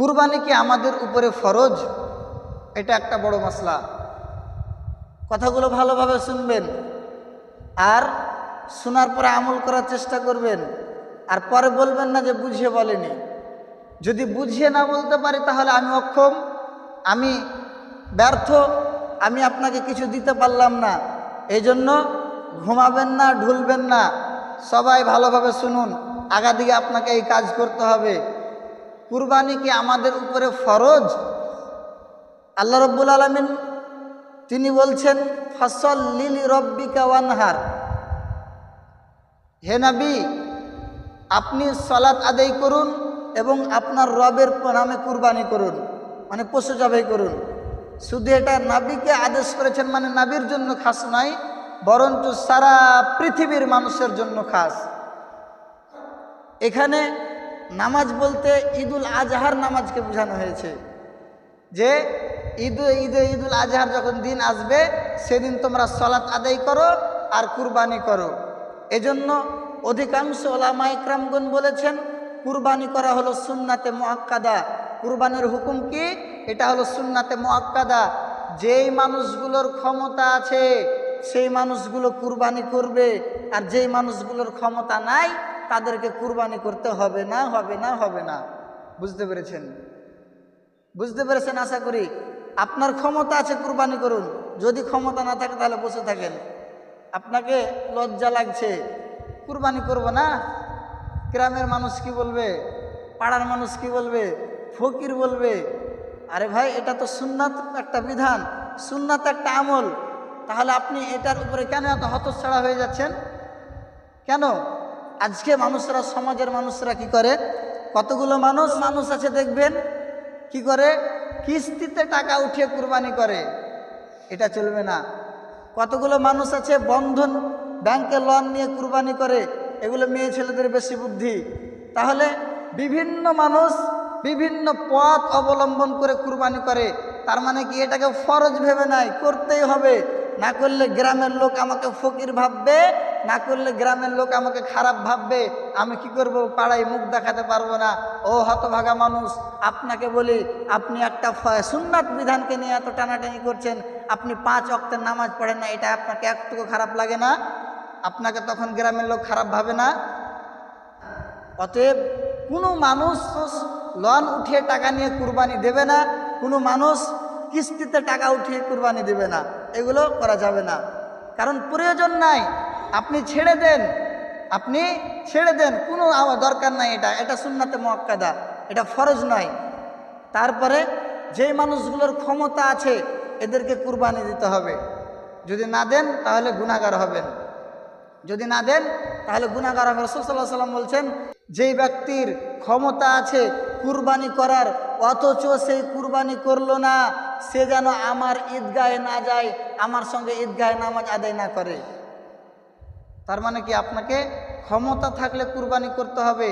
কুরবানি কি আমাদের উপরে ফরজ? এটা একটা বড় মশলা কথাগুলো ভালোভাবে শুনবেন আর শোনার পরে আমল করার চেষ্টা করবেন আর পরে বলবেন না যে বুঝিয়ে বলেনি। যদি বুঝিয়ে না বলতে পারি তাহলে আমি অক্ষম, আমি ব্যর্থ, আমি আপনাকে কিছু দিতে পারলাম না। এই জন্য ঘুমাবেন না, ঢুলবেন না। সবাই ভালোভাবে শুনুন। আগাদিকে আপনাকে এই কাজ করতে হবে। কুরবানি কি আমাদের উপরে ফরজ? আল্লাহ রব্বুল আলমিন তিনি বলছেন ফসল লিলি রব্বিকা ওয়ানহার। হে নবী, আপনি সলাৎ আদায় করুন এবং আপনার রবের নামে কুরবানি করুন মানে পশু জবাই করুন। শুধু এটা নাবিকে আদেশ করেছেন মানে নাবির জন্য খাস নয়, বরঞ্চ সারা পৃথিবীর মানুষের জন্য খাস। এখানে নামাজ বলতে ঈদুল আজহার নামাজকে বোঝানো হয়েছে। যে ঈদ ঈদ, ঈদুল আজহার যখন দিন আসবে, সেদিন তোমরা সলাৎ আদায় করো আর কুরবানি করো। এজন্য অধিকাংশ ওলামা ইকরামগণ বলেছেন, কুরবানি করা হলো সুন্নাতে মোয়াক্কাদা কুরবানির হুকুম কি? এটা হলো সুন্নাতে মোয়াক্কাদা যেই মানুষগুলোর ক্ষমতা আছে, সেই মানুষগুলো কুরবানি করবে, আর যেই মানুষগুলোর ক্ষমতা নাই তাদেরকে কুরবানি করতে হবে না হবে না হবে না। বুঝতে পেরেছেন? বুঝতে পেরেছেন? আশা করি আপনার ক্ষমতা আছে কুরবানি করুন। যদি ক্ষমতা না থাকে তাহলে বসে থাকেন। আপনাকে লজ্জা লাগছে। কুরবানি করব না? গ্রামের মানুষ কি বলবে? পাড়ার মানুষ কি বলবে? ফকির বলবে? আরে ভাই, এটা তো সুন্নাত একটা বিধান, সুন্নাত একটা আমল। তাহলে আপনি এটার উপরে কেন এত হতচ্ছাড়া হয়ে যাচ্ছেন? কেন? আজকে মানুষরা, সমাজের মানুষরা কি করে? কতগুলো মানুষ মানুষ আছে দেখবেন, কি করে? কিস্তিতে টাকা উঠিয়ে কুরবানি করে। এটা চলবে না। কতগুলো মানুষ আছে, বন্ধন, ব্যাংকে লোন নিয়ে কুরবানি করে। এগুলো মেয়ে ছেলেদের বেশি বুদ্ধি। তাহলে বিভিন্ন মানুষ বিভিন্ন পথ অবলম্বন করে কুরবানি করে। তার মানে কি? এটাকে ফরজ ভেবে নাই, করতেই হবে। না করলে গ্রামের লোক আমাকে ফকির ভাববে, না করলে গ্রামের লোক আমাকে খারাপ ভাববে, আমি কি করব? পাড়ায় মুখ দেখাতে পারব না। ও হতভাগা মানুষ, আপনাকে বলি, আপনি একটা সুন্নাত বিধানকে নিয়ে এত টানাটানি করছেন, আপনি পাঁচ অক্টের নামাজ পড়েন না, এটা আপনাকে একটুকু খারাপ লাগে না? আপনাকে তখন গ্রামের লোক খারাপ ভাবে না? অতএব কোনো মানুষ লোন উঠিয়ে টাকা নিয়ে কুরবানি দেবে না, কোনো মানুষ কিস্তিতে টাকা উঠিয়ে কুরবানি দেবে না। এগুলো করা যাবে না। কারণ প্রয়োজন নাই। আপনি ছেড়ে দেন। আপনি ছেড়ে দেন। কোনো দরকার নাই এটা। এটা সুন্নাতে মোয়াক্কাদা। এটা ফরজ নয়। তারপরে যেই মানুষগুলোর ক্ষমতা আছে, এদেরকে কুরবানি দিতে হবে। যদি না দেন, তাহলে গুণাগার হবেন। যদি না দেন, তাহলে গুণাগার হবে। রসুল সাল্লাহ সাল্লাম বলছেন, যেই ব্যক্তির ক্ষমতা আছে কুরবানি করার, অথচ সেই কুরবানি করল না সে যেন আমার ঈদগাহে না যায়, আমার সঙ্গে ঈদগাহে নামাজ আদায় না করে। তার মানে কি আপনাকে ক্ষমতা থাকলে কুরবানি করতে হবে,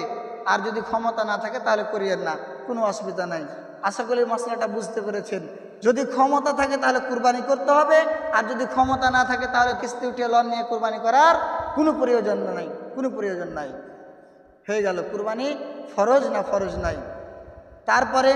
আর যদি ক্ষমতা না থাকে তাহলে করিয়েন না, কোনো অসুবিধা নাই। আশা করি মশলাটা বুঝতে পেরেছেন। যদি ক্ষমতা থাকে তাহলে কুরবানি করতে হবে, আর যদি ক্ষমতা না থাকে তাহলে কিস্তি উঠিয়ে লন নিয়ে কুরবানি করার কোনো প্রয়োজন নাই, কোনো প্রয়োজন নাই। হয়ে গেল, কুরবানি ফরজ না ফরজ নাই। তারপরে